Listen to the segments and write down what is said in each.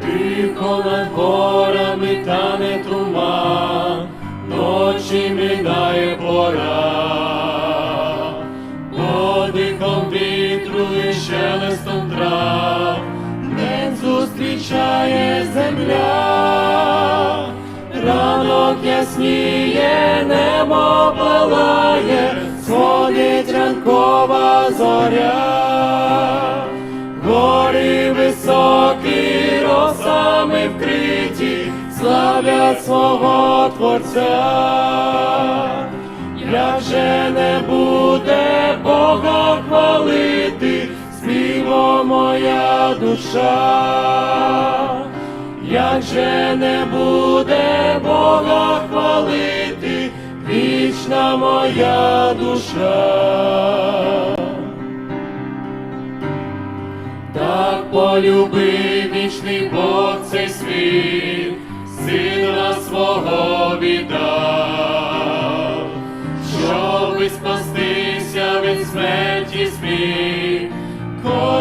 Тихо над горами тане туман, ночі минає Подихом вітру і шелестом трав, день зустрічає земля, ранок ясніє, небо палає, сходить ранкова зоря. Гори високі, росами вкриті, славлять свого Творця. Як же не буде Бога хвалити, співо моя душа, як же не буде Бога хвалити, вічна моя душа. Так полюбив вічний Бог цей світ, сина свого віддав,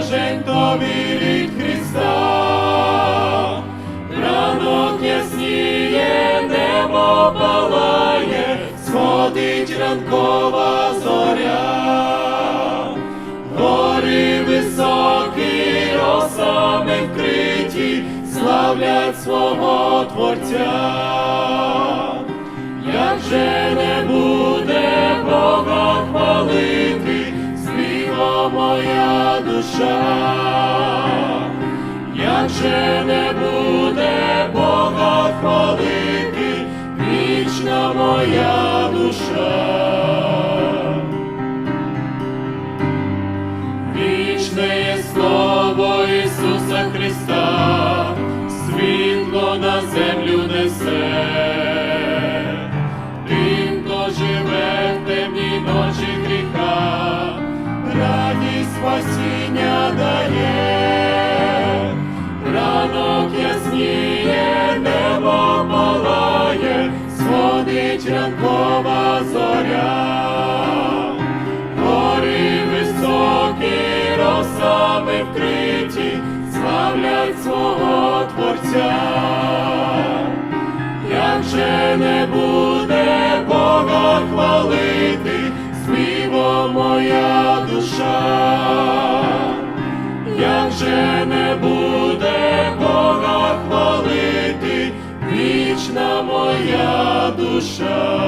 кожен, хто вірить Христа, ранок ясніє, небо палає, сходить ранкова зоря. Гори високі, росами вкриті, славлять свого Творця. Як же не душа, як же не буде Бога хвалити, вічна моя душа. Вічне є слово Ісуса Христа, світло на землю несе, ранкова зоря. Гори високі, росами вкриті, славлять свого Творця. Як же не буде Бога хвалити, душа.